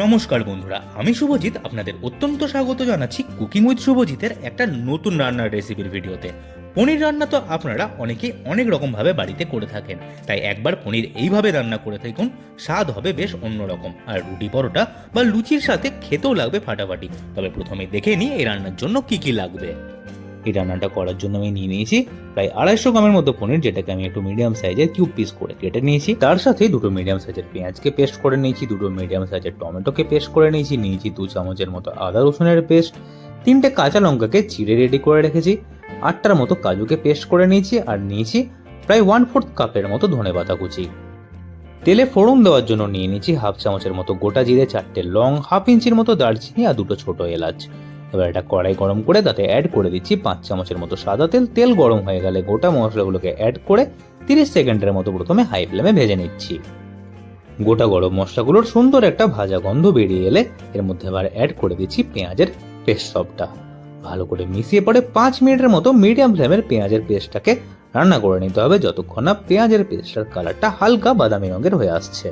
নমস্কার বন্ধুরা, আমি শুভজিৎ, আপনাদের অত্যন্ত স্বাগত জানাচ্ছি কুকিং উইথ শুভজিতের একটা নতুন রান্নার রেসিপির ভিডিওতে। পনির রান্না তো আপনারা অনেকেই অনেক রকমভাবে বাড়িতে করে থাকেন, তাই একবার পনির এইভাবে রান্না করে থাকুন স্বাদ হবে বেশ অন্যরকম। আর রুটি পরোটা বা লুচির সাথে খেতেও লাগবে ফাটাফাটি। তবে প্রথমে দেখে নিই এই রান্নার জন্য কি কি লাগবে। এই রান্নাটা করার জন্য আমি নিয়ে নিয়েছি। প্রায় আড়াইশো গ্রামের মতো পনির, যেটাকে আমি একটু মিডিয়াম সাইজের কিউব পিস করে কেটে নিয়েছি। তার সাথে দুটো মিডিয়াম সাইজের পেঁয়াজকে পেস্ট করে নিয়েছি, দুটো মিডিয়াম সাইজের টমেটোকে পেস্ট করে নিয়েছি নিয়েছি দু চামচের মতো আদা রসুনের পেস্ট তিনটে কাঁচা লঙ্কাকে চিড়ে রেডি করে রেখেছি, আটটার মতো কাজুকে পেস্ট করে নিয়েছি আর নিয়েছি প্রায় ওয়ান ফোর্থ কাপের মতো ধনে পাতা কুচি। তেলে ফোড়ন দেওয়ার জন্য নিয়ে নিয়েছি হাফ চামচের মতো গোটা জিরে, চারটে লং হাফ ইঞ্চির মতো দারচিনি আর দুটো ছোট এলাচ। এবার এটা কড়াই গরম করে তাতে অ্যাড করে দিচ্ছি পাঁচ চামচের মতো সাদা তেল। তেল গরম হয়ে গেলে গোটা মশলাগুলোকে অ্যাড করে তিরিশ সেকেন্ডের মতো প্রথমে হাই ফ্লেমে ভেজে নিচ্ছি। গোটা গরম মশলাগুলোর সুন্দর একটা ভাজা গন্ধ বেরিয়ে এলে এর মধ্যে আবার অ্যাড করে দিচ্ছি পেঁয়াজের পেস্ট সবটা। ভালো করে মিশিয়ে পরে পাঁচ মিনিটের মতো মিডিয়াম ফ্লেমের পেঁয়াজের পেস্টটাকে রান্না করে নিতে হবে, যতক্ষণ না পেঁয়াজের পেস্টটার কালারটা হালকা বাদামি রঙের হয়ে আসছে।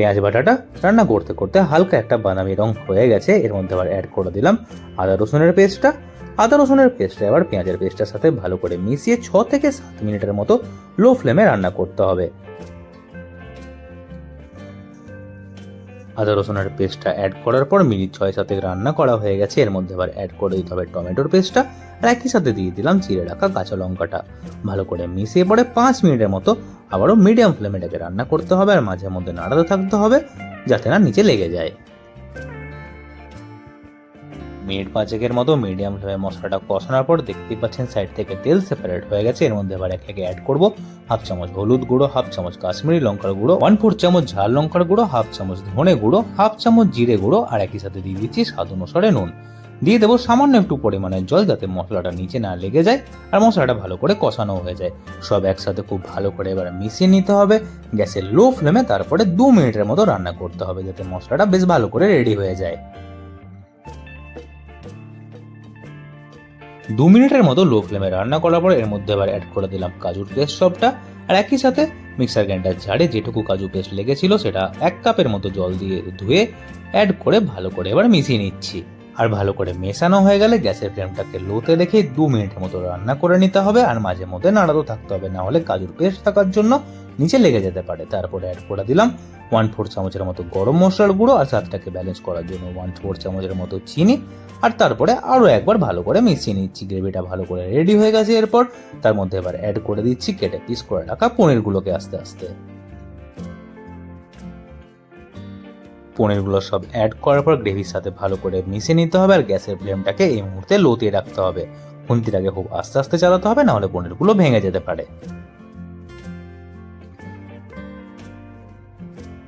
পেঁয়াজ বাটাটা রান্না করতে করতে হালকা একটা বাদামি রং হয়ে গেছে। এর মধ্যে আবার অ্যাড করে দিলাম আদা রসুনের পেস্টটা। আদা রসুনের পেস্টটা আবার পেঁয়াজের পেস্টটার সাথে ভালো করে মিশিয়ে ছ থেকে সাত মিনিটের মতো লো ফ্লেমে রান্না করতে হবে। আদা রসুনের পেস্টটা অ্যাড করার পর মিনিট ছয় সাথে রান্না করা হয়ে গেছে। এর মধ্যে আবার অ্যাড করে দিতে হবে টমেটোর পেস্টটা আর একই সাথে দিয়ে দিলাম চিড়ে রাখা কাঁচা লঙ্কাটা। ভালো করে মিশিয়ে পরে পাঁচ মিনিটের মতো আবারও মিডিয়াম ফ্লেমে এটাকে রান্না করতে হবে। আর মাঝে মধ্যে নাড়াতে থাকতে হবে যাতে না নিচে লেগে যায়। মিনিট পাঁচেকের মতো মিডিয়াম ফ্লেমে মশলাটা কষানোর পর দেখতেই পাচ্ছেন সাইড থেকে তেল সেপারেট হয়ে গেছে। এর মধ্যে এবার এক একে অ্যাড করব। হাফ চামচ হলুদ গুঁড়ো হাফ চামচ কাশ্মীরি লঙ্কার গুঁড়ো ওয়ান ফোর চামচ ঝাল লঙ্কার গুঁড়ো হাফ চামচ ধনে গুঁড়ো হাফ চামচ জিরে গুঁড়ো আর একই সাথে দিয়ে দিচ্ছি স্বাদ অনুসারে নুন। দিয়ে দেবো সামান্য একটু পরিমাণের জল যাতে মশলাটা নিচে না লেগে যায় আর মশলাটা ভালো করে কষানো হয়ে যায়। সব একসাথে খুব ভালো করে এবার মিশিয়ে নিতে হবে। গ্যাসের লো ফ্লেমে তারপরে দু মিনিটের মতো রান্না করতে হবে যাতে মশলাটা বেশ ভালো করে রেডি হয়ে যায়। দু মিনিটের মতো লো ফ্লেমে রান্না করার পর এর মধ্যে আবার অ্যাড করে দিলাম কাজুর পেস্ট সবটা। আর একই সাথে মিক্সার গ্রাইন্ডার ঝাড়ে যেটুকু কাজু পেস্ট লেগেছিল সেটা এক কাপের মতো জল দিয়ে ধুয়ে অ্যাড করে ভালো করে এবার মিশিয়ে নিচ্ছি। আর ভালো করে মেশানো হয়ে গেলে গ্যাসের ফ্লেমটাকে লোতে রেখে দু মিনিটের মতো রান্না করে নিতে হবে আর মাঝে মধ্যে নাড়াতে থাকতে হবে না হলে কাজুর পেস্ট থাকার জন্য নিচে লেগে যেতে পারে। তারপরে অ্যাড করে দিলাম ওয়ান ফোর চামচের মতো গরম মশলার গুঁড়ো আর স্বাদটাকে ব্যালেন্স করার জন্য ওয়ান ফোর চামচের মতো চিনি। আর তারপরে আরও একবার ভালো করে মিশিয়ে নিচ্ছি, গ্রেভিটা ভালো করে রেডি হয়ে গেছে। এরপর তার মধ্যে এবার অ্যাড করে দিচ্ছি কেটে পিস করে রাখা পনিরগুলোকে আস্তে আস্তে। পনিরগুলো সব অ্যাড করার পর গ্রেভির সাথে ভালো করে মিশিয়ে নিতে হবে আর গ্যাসের ফ্লেমটাকে এই মুহূর্তে লোতে রাখতে হবে। খুন্তিটাকে খুব আস্তে আস্তে চালাতে হবে, নাহলে পনিরগুলো ভেঙে যেতে পারে।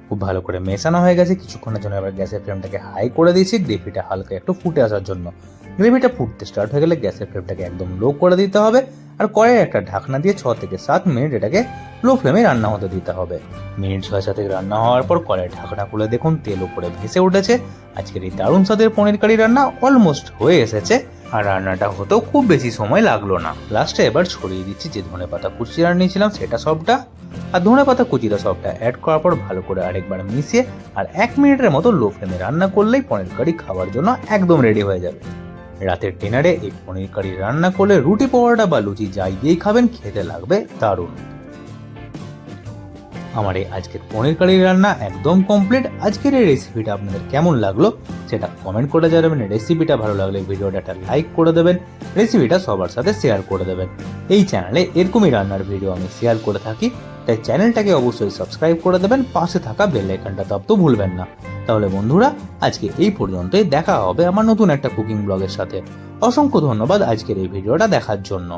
খুব ভালো করে মেশানো হয়ে গেছে। কিছুক্ষণের জন্য এবার গ্যাসের ফ্লেমটাকে হাই করে দিয়েছি। গ্রেভিটা হালকা একটু ফুটে আসার জন্য। গ্রেভিটা ফুটতে স্টার্ট হয়ে গেলে গ্যাসের ফ্লেমটাকে একদম লো করে দিতে হবে আর কড়াই একটা ঢাকনা দিয়ে ছ থেকে সাত মিনিট এটাকে লো ফ্লেমে রান্না হতে দিতে হবে। মিনিট ছয় সাথে রান্না হওয়ার পর কড়াই ঢাকনা খুলে দেখুন তেল উপরে ভেসে উঠেছে। আজকের এই দারুণ স্বাদের পনির কারি রান্না অলমোস্ট হয়ে এসেছে। আর রান্নাটা হতেও খুব বেশি সময় লাগল না। লাস্টে এবার ছড়িয়ে দিচ্ছি যে ধনে পাতা কুচি নিয়েছিলাম সেটা সবটা। আর ধনে পাতা কুচিটা সবটা অ্যাড করার পর ভালো করে আরেকবার মিশিয়ে আর এক মিনিটের মতো লো ফ্লেমে রান্না করলেই পনির কারি খাওয়ার জন্য একদম রেডি হয়ে যাবে। রাতের ডিনারে এই পনির কারি রান্না করলে রুটি পরোটা বা লুচি যাই দিয়েই খাবেন, খেতে লাগবে দারুণ। আমার এই আজকের পনির কারি রান্না একদম কমপ্লিট আজকের এই রেসিপিটা আপনাদের কেমন লাগল সেটা কমেন্ট করে জানাবেন। রেসিপিটা ভালো লাগলে ভিডিওটা একটা লাইক করে দেবেন রেসিপিটা সবার সাথে শেয়ার করে দেবেন। এই চ্যানেলে এরকমই রান্নার ভিডিও আমি শেয়ার করে থাকি, তাই চ্যানেলটাকে অবশ্যই সাবস্ক্রাইব করে দেবেন, পাশে থাকা বেল আইকনটা দাবতেও ভুলবেন না। তাহলে বন্ধুরা, আজকে এই পর্যন্তই। দেখা হবে আমার নতুন একটা কুকিং ব্লগের সাথে। অসংখ্য ধন্যবাদ আজকের এই ভিডিওটা দেখার জন্য।